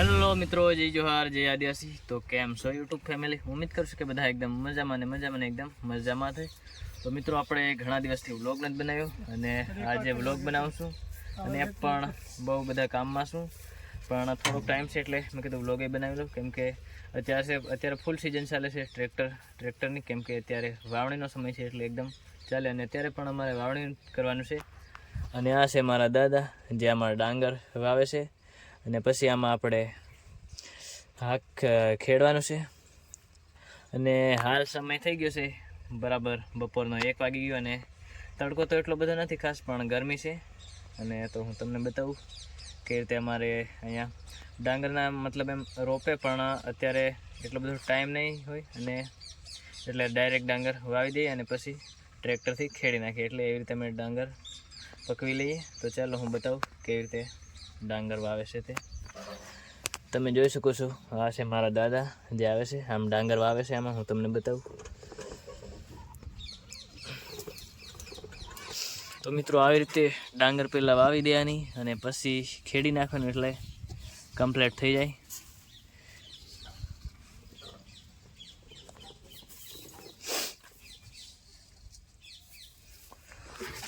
જય જોહાર, જય આદિવાસી. તો કેમ છો યુટ્યુબ ફેમિલી ઉમ્મીદ કરું છું કે બધા એકદમ મજામાં ને મજામાં એકદમ મજામાં થઈ તો મિત્રો, આપણે ઘણા દિવસથી વ્લોગ નથી બનાવ્યો અને આજે વ્લોગ બનાવું છું અને પણ બહુ બધા કામમાં છું. પણ થોડોક ટાઈમ છે એટલે મેં કીધું વ્લોગ એ બનાવી લઉં. કેમ કે અત્યારે અત્યારે ફૂલ સિઝન ચાલે છે ટ્રેક્ટર ટ્રેક્ટરની કેમ કે અત્યારે વાવણીનો સમય છે એટલે એકદમ ચાલે. અને અત્યારે પણ અમારે વાવણી કરવાનું છે. અને આ છે મારા દાદા, જે અમારા ડાંગર વાવે છે. અને પછી આમાં આપણે હાક ખેડવાનું છે. અને હાલ સમય થઈ ગયો છે બરાબર બપોરનો એક વાગી ગયો અને તડકો તો એટલો બધો નથી ખાસ, પણ ગરમી છે. અને તો હું તમને બતાવું કે રીતે અમારે અહીંયા ડાંગરના મતલબ એમ રોપે, પણ અત્યારે એટલો બધો ટાઈમ નહીં હોય અને એટલે ડાયરેક્ટ ડાંગર વાવી દઈએ અને પછી ટ્રેક્ટરથી ખેડી નાખીએ. એટલે એવી રીતે અમે ડાંગર પકવી લઈએ. તો ચાલો હું બતાવું કેવી રીતે ડાંગર વાવે છે તે. તમે જોઈ શકો છો, આ છે મારા દાદા જે આવે છે, આમ ડાંગર વાવે છે આમાં હું તમને બતાવું. તો મિત્રો, આવી રીતે ડાંગર પહેલાં વાવી દેવાની અને પછી ખેડી નાખવાનું એટલે કમ્પ્લીટ થઈ જાય.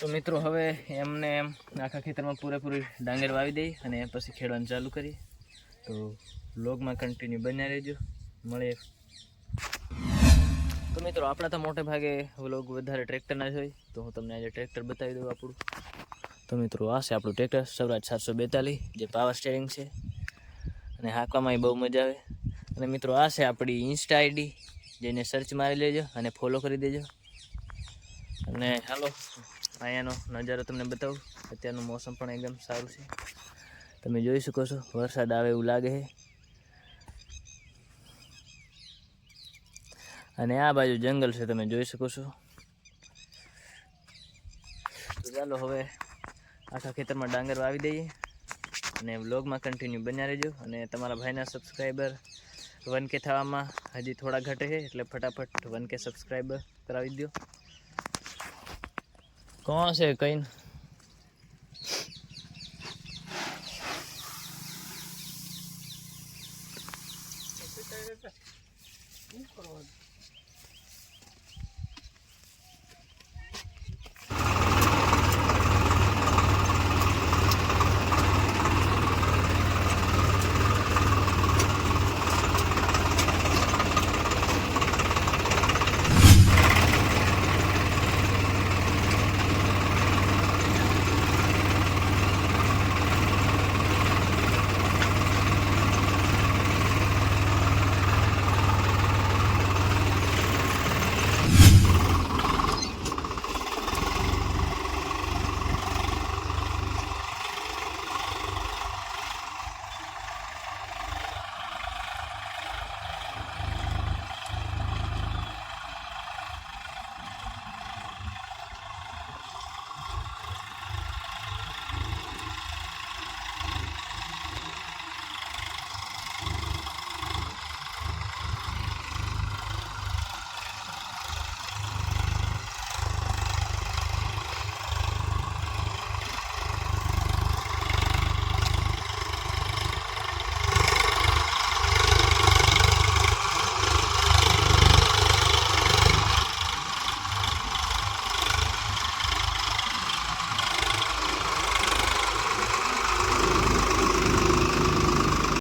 તો મિત્રો, હવે એમને એમ આખા ખેતરમાં પૂરેપૂરી ડાંગર વાવી દઈ અને પછી ખેડવાનું ચાલુ કરી તો લોગમાં કન્ટિન્યુ બન્યા રહેજો. મળીએ. તો મિત્રો, આપણા તો મોટે ભાગે વ્લોગ વધારે ટ્રેક્ટરના જ હોય. તો હું તમને આજે ટ્રેક્ટર બતાવી દઉં આપણું. તો મિત્રો, આ છે આપણું ટ્રેક્ટર સૌરાજ સાતસો બેતાલીસ, જે પાવર સ્ટેરિંગ છે. અને હાંકવામાં બહુ મજા આવે. અને મિત્રો, આ છે આપણી ઇન્સ્ટા આઈડી જેને સર્ચ મારી લેજો અને ફોલો કરી દેજો. અને હાલો. અહીંયાનો નજારો તમને બતાવું. અત્યારનું મોસમ પણ એકદમ સારું છે. તમે જોઈ શકો છો, વરસાદ આવે એવું લાગે છે. અને આ બાજુ જંગલ છે, તમે જોઈ શકો છો. ચાલો હવે આખા ખેતરમાં ડાંગર વાવી દઈએ અને વ્લોગમાં કન્ટિન્યુ બન્યા રહેજો. અને તમારા ભાઈના સબસ્ક્રાઈબર વન કે થવામાં હજી થોડા ઘટે છે, એટલે ફટાફટ વન કે સબસ્ક્રાઈબર કરાવી દો. કોણ છે કઈ